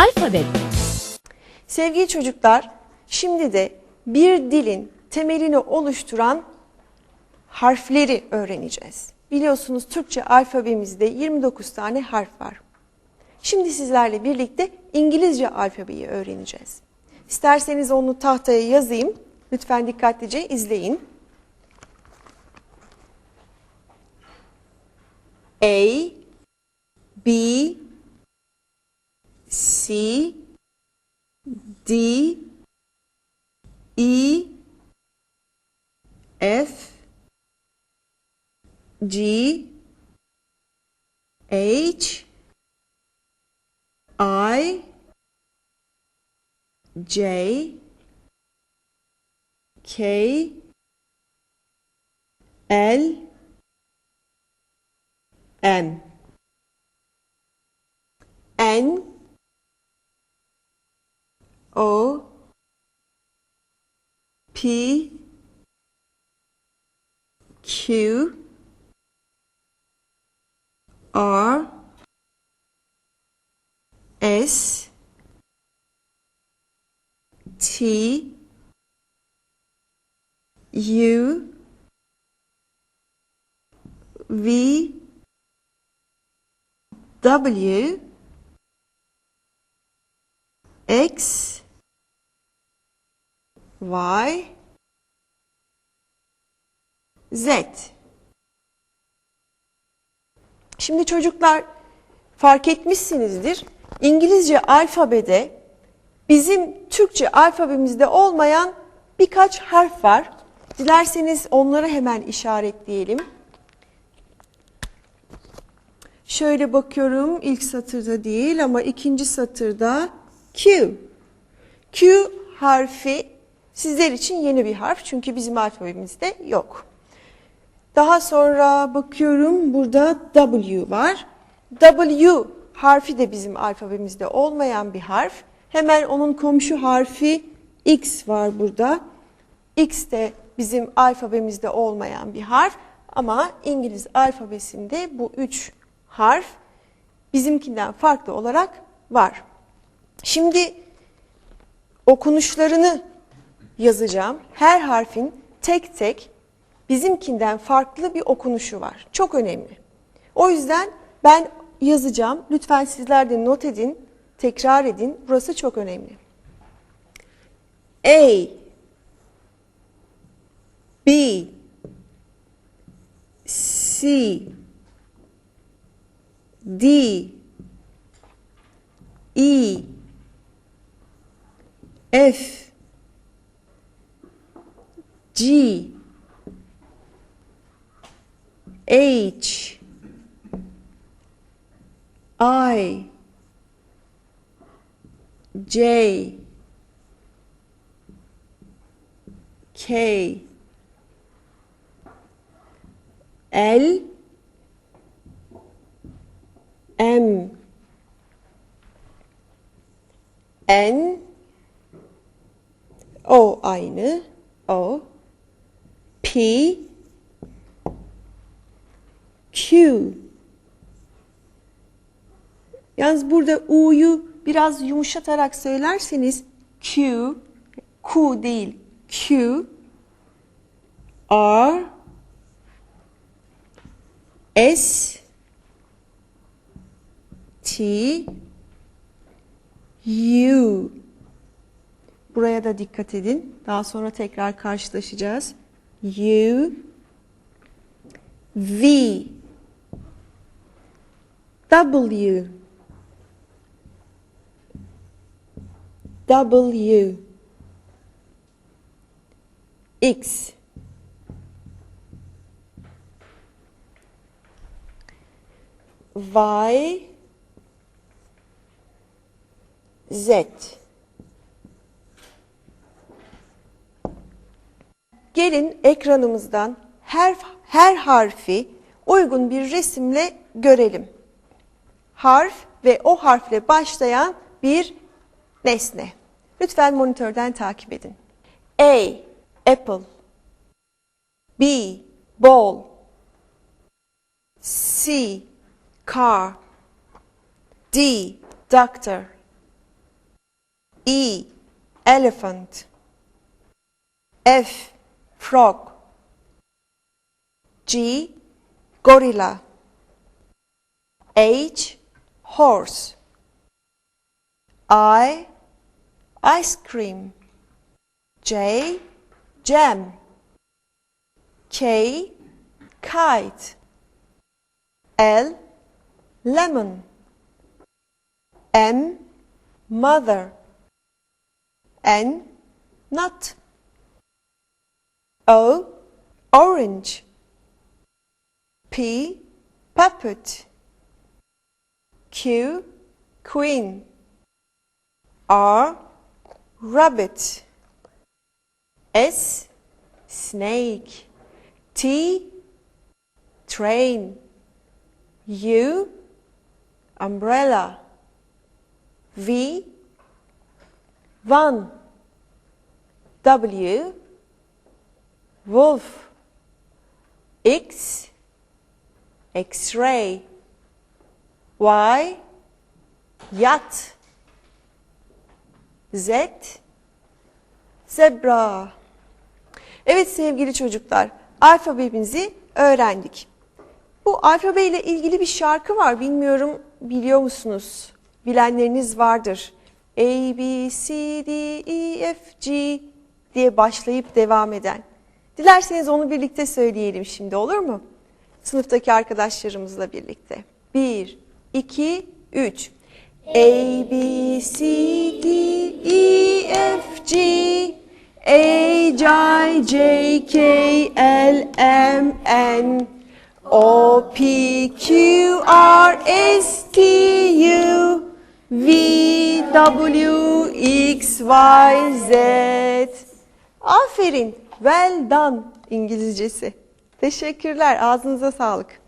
Alfabe Sevgili çocuklar, şimdi de bir dilin temelini oluşturan harfleri öğreneceğiz. Biliyorsunuz Türkçe alfabemizde 29 tane harf var. Şimdi sizlerle birlikte İngilizce alfabeyi öğreneceğiz. İsterseniz onu tahtaya yazayım. Lütfen dikkatlice izleyin. A B D E F G H I J K L M N O P Q R S T U V W X Y Z Şimdi çocuklar fark etmişsinizdir. İngilizce alfabede bizim Türkçe alfabemizde olmayan birkaç harf var. Dilerseniz onları hemen işaretleyelim. Şöyle bakıyorum ilk satırda değil ama ikinci satırda Q. Q harfi sizler için yeni bir harf çünkü bizim alfabemizde yok. Daha sonra bakıyorum burada W var. W harfi de bizim alfabemizde olmayan bir harf. Hemen onun komşu harfi X var burada. X de bizim alfabemizde olmayan bir harf ama İngiliz alfabesinde bu üç harf bizimkinden farklı olarak var. Şimdi okunuşlarını yazacağım. Her harfin tek tek bizimkinden farklı bir okunuşu var. Çok önemli. O yüzden ben yazacağım. Lütfen sizler de not edin, tekrar edin. Burası çok önemli. A B C D E F G H I J K L M N O aynı O P Q Yalnız burada U'yu biraz yumuşatarak söylerseniz Q, Q değil Q R S T U Buraya da dikkat edin. Daha sonra tekrar karşılaşacağız. U V W. W. X. Y. Z Gelin ekranımızdan her her harfi uygun bir resimle görelim. Harf ve o harfle başlayan bir nesne. Lütfen monitörden takip edin. A. Apple B. Ball C. Car D. Doctor E. Elephant. F. Frog. G. Gorilla. H. Horse. I. Ice cream. J. Jam. K. Kite. L. Lemon. M. Mother. N. Nut. O. Orange. P. Puppet. Q. Queen. R. Rabbit. S. Snake. T. Train. U. Umbrella. V. Van. W. Wolf. X. X-ray. Y. Yacht. Z. Zebra. Evet sevgili çocuklar, alfabemizi öğrendik. Bu alfabe ile ilgili bir şarkı var. Bilmiyorum biliyor musunuz? Bilenleriniz vardır. A, B, C, D, E, F, G diye başlayıp devam eden. Dilerseniz onu birlikte söyleyelim şimdi olur mu? Sınıftaki arkadaşlarımızla birlikte. 1, 2, 3. A, B, C, D, E, F, G, H, I, J, K, L, M, N, O, P, Q, R, S, T, U, V, W, X, Y, Z. Aferin. Well done İngilizcesi. Teşekkürler. Ağzınıza sağlık.